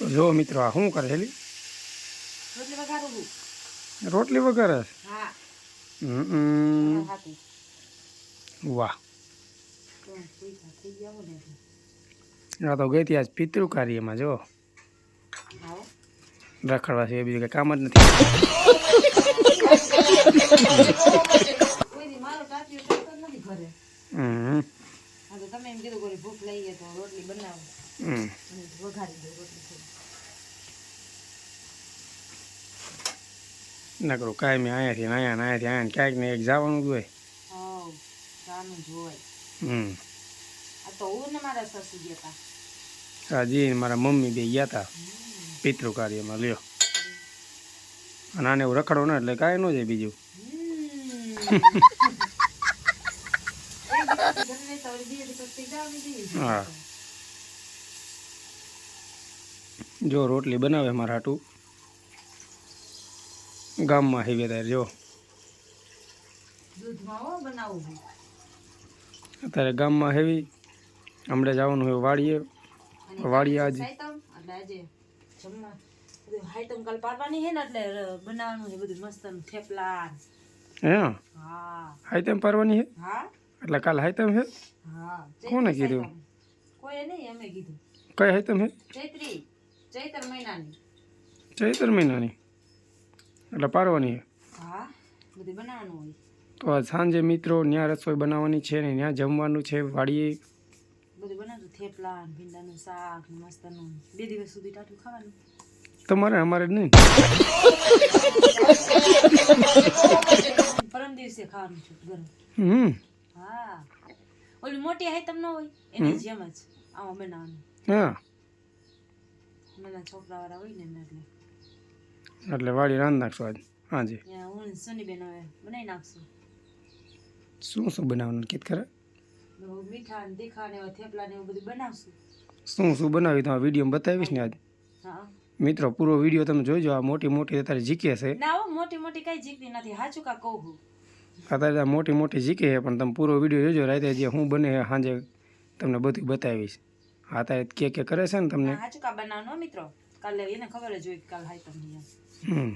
તો જો મિત્રો આ શું કરે હેલી રોટલી વગર વાહ. આ તો ગઈ આજ પિતૃ કાર્યમાં જો રખડવા છે બીજું કંઈ કામ જ નથી. ભૂખ લઈ તો રોટલી બનાવો. વઘારી દો રોટલી થોડી. નકરું કાંઈ મેં અહીંયાથી અહીંયા ને અહીંયાથી અહીંયા ક્યાંક ને એક જવાનું જ હોય. હોવ સાનું જોવાય હમ. હાજી મારા મમ્મી બે ગયા હતા પિતૃ કાર્યમાં લ્યો. અને આને એવું રખડો ને એટલે કાંઈ ન જાય બીજું. હા. જો રોટલી બનાવે મારા હાટું. ગામમાં હેવે તાર જો. હો. અત્યારે ગામમાં હેવી હમણાં જવાનું હોય વાડીએ. વાડીએ આજે. પાડવાની છે ને એટલે બનાવવાનું છે બધું મસ્તનું થેપલા હે? હા. હાઈતમ પારવાની હે? હા? એટલે કાલ હાઈતમ હે? હા. કોને કીધું? કોઈએ નહીં અમે કીધું. કઈ હાઈતમ હે? ચૈત્રી ચૈત્ર મહિનાની. ચૈતર મહિનાની. એટલે પારવાની. હા બધું બનાવવાનું હોય. તો આ સાંજે મિત્રો ત્યાં રસોઈ બનાવવાની છે ને ત્યાં જમવાનું છે વાડીએ. બધું બનાવતું થેપલા ભીંડાનું શાક ને બે દિવસ સુધી ટાટું ખાવાનું. તમારે અમારે નહીં. પરમ દિવસે ખાવાનું છે હમ. હા. ઓલી મોટી આઈટમ ન હોય એની જેમ જ આમાં બનાવવાનું. હા. નાના છોકરા વાળા હોય ને એટલે. એટલે વાડી રાંધ નાખશું આજ. હાજી હું સોનીબેન હવે બનાવી નાખશું. શું શું બનાવવાનું કીધ ખરે? મીઠા ને તીખા ને થેપલા ને એવું બધું બનાવશું. શું શું બનાવી તમારા વીડિયો બતાવીશ ને આજ? હા. મિત્રો પૂરો વીડિયો તમે જોઈજો આ મોટી મોટી અત્યારે જીકે છે. ના હો મોટી મોટી કઈ જીકતી નથી હાચું કા કહું છું અત્યારે મોટી મોટી જીકે છે પણ તમે પૂરો વીડિયો જોજો રાતે જે હું બને સાંજે તમને બધું બતાવીશ. હા અત્યારે કે કે કરે છે ને તમને? હાચું કા બનાવનો મિત્રો. કાલે એને ખબર જ હોય કાલ હાઈ તમને હમ.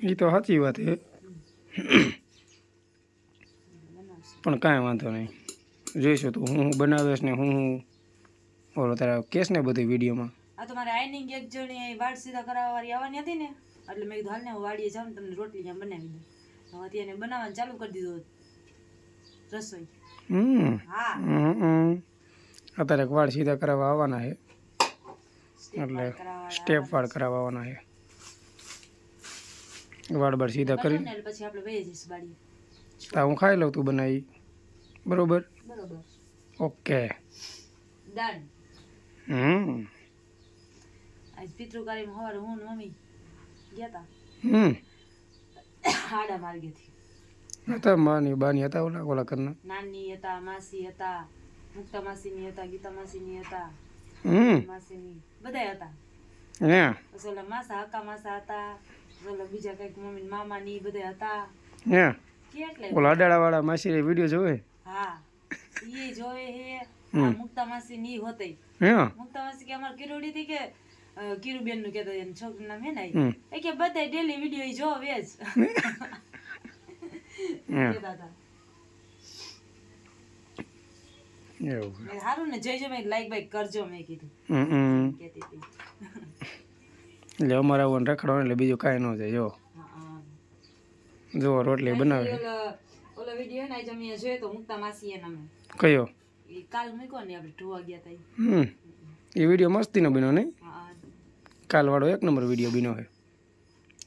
એ તો સાચી વાત છે. પણ કાંઈ વાંધો નહીં. જોઈશું તું હું હું બનાવીશ ને હું હું. બોલો તારા કેસ ને બધી વિડીયોમાં. આ તો મારે આઈનિંગ એક જણી વાળ સીધા કરાવવા વાળી આવવાની હતી ને. એટલે મેં કીધું હાલ ને હું વાડીએ જાઉં ને તમને રોટલી ત્યાં બનાવી દઉં. હવે ત્યાં બનાવવાનું ચાલુ કરી દીધું રસોઈ. હમ. હા. અત્યારે વાળ સીધા કરાવવા આવવાના છે. એટલે સ્ટેપ વાળ કરાવવા આવવાના છે. વાળ બાળ સીધા કરજો કરી. ને એટલે પછી આપણે વહી જઈશું વાડીએ તા હું ખાઈ લઉં તું બનાવી. બરોબર? બરોબર. ઓકે. Done hmm. આજ પિતૃકારીમાં સવારે હું ને મમ્મી ગયા હતા હમ. હાડા માર્ગેથી હતા માની બાની હતા ઓલા ઓલા કરના નાની હતા માસી હતા મુક્તા માસીની હતા ગીતા માસીની હતા હમ. માસીની. બધા હતા. હે. પછી ઓલા માસા હકા માસા હતા. પછી ઓલા બીજા કંઈક મમ્મી મામાની બધા હતા. હે? કેટલે? ઓલા અડાળાવાળા માસી વીડિયો જોવે? હા. ઈ જોવે હે. મુક્તા માસી ની હોતે. હે? મુક્તા માસી કે અમાર કિરોડી થી કે કિરુબેનનું કેતા એને છોકરી નામ હે ને એ કે બધા ડેલી વીડિયો ઈ જોવે જ. હે. હતા. એવું. સારું ને જોઈજો મેં લાઈક બાઈક કરજો મેં કીધું. હમ હમ. હતી. એટલે અમારે આવું રખડવાનું એટલે બીજું કાંઈ ન જાય જો. જો રોટલી બનાવે. ઓલો વીડિયો ને આજે તો મુક્તા માસી એના કયો? કાલ મૂક્યો ને આપણે જોવા ગયા હતા હમ. એ વીડિયો મસ્તીનો બન્યો નહીં? હા. કાલવાળો એક નંબર વીડિયો બન્યો હોય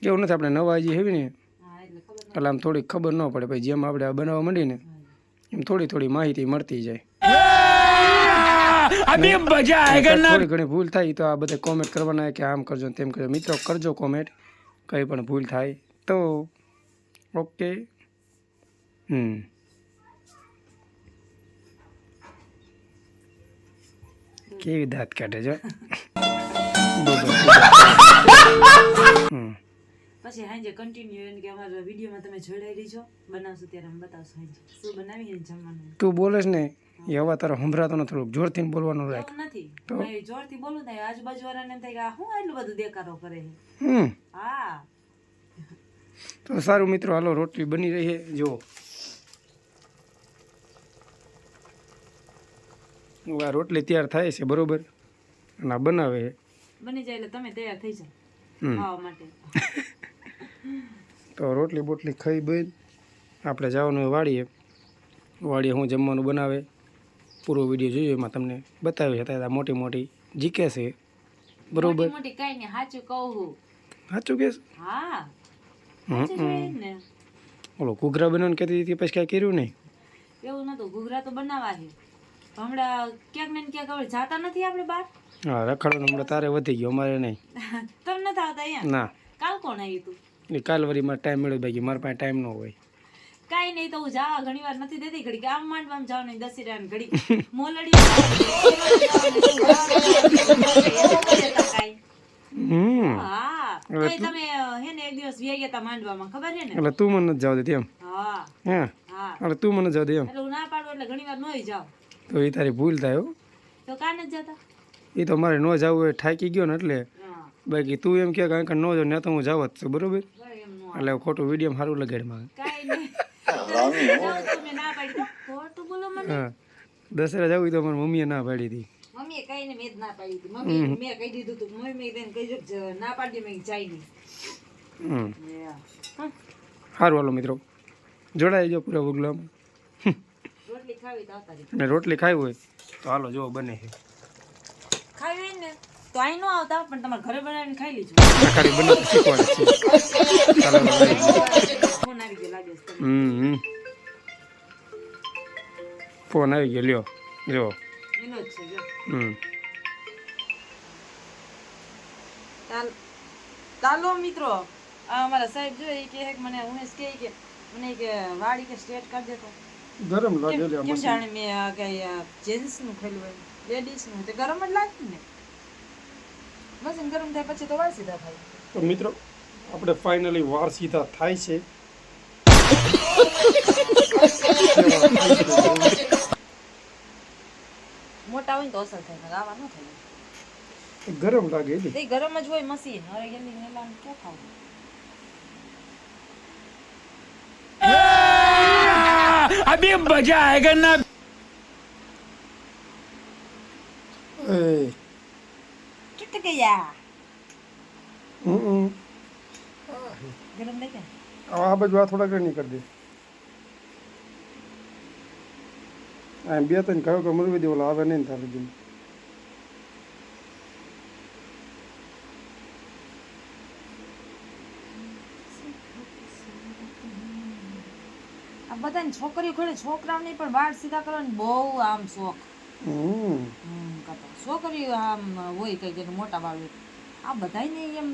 એવું નથી આપણે નવા હજી હેવી ને. એટલે એટલે આમ થોડી ખબર ન પડે પછી જેમ આપણે આ બનાવવા માંડીને એમ થોડી થોડી માહિતી મળતી જાય. થોડી ઘણી ભૂલ થાય તો આ બધે કોમેન્ટ કરવાના કે આમ કરજો ને તેમ કરજો. મિત્રો કરજો કોમેન્ટ કંઈ પણ ભૂલ થાય તો ઓકે હમ. કેવી દાંત કાઢે છે? પછી હાંજે કન્ટિન્યુ એમ કે અમારા વિડીયોમાં તમે જોડાઈ રહીજો. બનાવશું ત્યારે અમે બતાવશું હાંજે. શું બનાવી જમવાનું? તું બોલેશ ને એ અવાજ તારો સંભળાતો નથી થોડુંક જોરથી બોલવાનું રાખ. એવું નથી. તો? જોરથી બોલું ને આજુબાજુ વાળાને એમ થાય કે આ શું એટલું બધું દેખાડો કરે હમ. હા. તો સારું મિત્રો હાલો રોટલી બની રહી છે જુઓ. આ રોટલી તૈયાર થાય છે બરોબર? અને આ બનાવે છે. બની જાય એટલે તમે તૈયાર થઈ જાઓ ખાવા માટે. તો રોટલી બોટલી ખાઈ બન આપણે જવાનું વાડીએ. વાડીએ હું જમવાનું બનાવે. પૂરો વીડિયો જોયો એમાં તમને બતાવી હતા મોટી મોટી જીકે છે. બરોબર? મોટી મોટી કઈ નહીં સાચું કહું સાચું કે હા. ઓલો ઘૂઘરા બનાવવાનું કહેતી હતી પછી કાંઈ કર્યું નહીં? એવું નતું ઘૂઘરા તો બનાવવા છે. હમણાં ક્યાંક ને ક્યાંક હવે જાતા નથી આપણે બહાર? હા રખડવાનું હમણાં તારે વધી ગયો અમારે નહીં. તમને નથી આવતા અહીંયા? ના. કાલ કોણ આવ્યું તું? કાલ વરી મારે ટાઈમ મળ્યો બાકી મારા પાસે ટાઈમ ન હોય. કાંઈ નહીં તો હું જાવા ઘણી વાર નથી દેતી ઘડી આમ માંડવામાં જવાનું દસેરા ને ઘડી મોલડી હા તમે હે ને એક દિવસ વ્યા ગયા માંડવામાં ખબર છે ને? એટલે તું મને જાવ જવા દેતી એમ? હા. હા? હા. એટલે તું મને જાવ દે એમ? એટલે હું ના પાડું એટલે ઘણી વાર નોય જાવ તો એ તારી ભૂલ થાય હો. તો કાન જ જતા? એ તો મારે ન જવું હોય થાકી ગયો ને એટલે. બાકી તું એમ કે કાંઈ ન જો ને તો હું જાવ જ છું બરોબર? એટલે ખોટું વીડિયો સારું લગાડમાં ના દસરા જવું તો મારી મમ્મીએ ના પાડી હતી. મમ્મીએ કઈ મેં જ ના પાડી હતી. મમ્મી મેં કહી દીધું તું મમ્મી મેં કહી ના પાડી મેં જાય નહીં. સારું હાલો મિત્રો. જોડાઈ જો પૂરા બગલામાં રોટલી ખાવી તો આવતા રહી. અને રોટલી ખાવી હોય તો હાલો જો બને છે. ખાવી હોય ને તો અહીં ન આવતા પણ તમારે ઘરે બનાવીને ખાઈ લીજો. ખાલી શીખવાડે છે. તમને. હમ હમ. ફોન આવી ગયો લ્યો જો હમ ચાલો મિત્રો અમારા સાહેબ જો એ કે મને ઉમેશ કે કે મને કે વાડી કે સ્ટેટ કરી દેતો ગરમ લાગે લે કેમ જાણે મે આ કઈ જેન્ટ્સનું ખેલું હોય લેડીઝનું તો ગરમ જ લાગે ને બસ ગરમ થાય પછી તો વાર સીધા થાય તો મિત્રો આપણે ફાઇનલી વાર સીધા થાય છે. મોટા હોય ને તો અસર થાય આવા ન થાય? ગરમ લાગે એટલે તે ગરમ જ હોય મશીન હવે ગેલી નેલામ ક્યાં ખાવું? એ. કેટલે ગયા હમ હમ. ગરમ લાગે ને આ બાજુ આ થોડા ઘણી કરી આ બે ત્રણ કહ્યું કે મરવી દે ઓલા આવે નહીં ને તારે બધાને છોકરીઓ ઘરે છોકરાઓને પણ વાળ સીધા કરવાની બહુ આમ શોખ છોકરીઓ આમ હોય કઈ મોટા વાળ આ બધાયને એમ